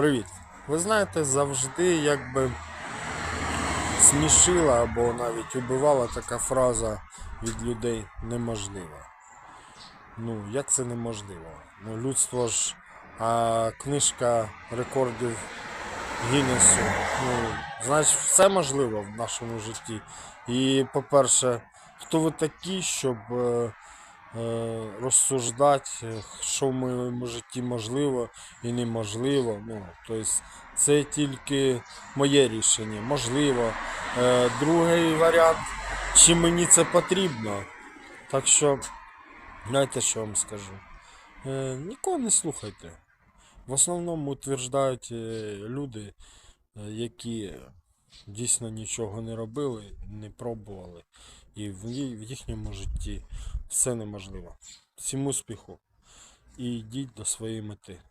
Привіт. Ви знаєте, завжди якби смішила або навіть убивала така фраза від людей неможливо. Ну, як це неможливо? Ну, людство ж, а книжка рекордів Гіннесу. Ну, значить, все можливо в нашому житті. І, по-перше, хто ви такі, щоб е, розсуждати, е, що в моєму житті можливо і неможливо. Ну, тобто, це тільки моє рішення. Можливо. Е, другий варіант, чи мені це потрібно. Так що, знаєте, що вам скажу? Е, нікого не слухайте. В основному утверждають е, люди, е, які дійсно нічого не робили, не пробували. І в їхньому житті все неможливо. Всім успіху і йдіть до своєї мети.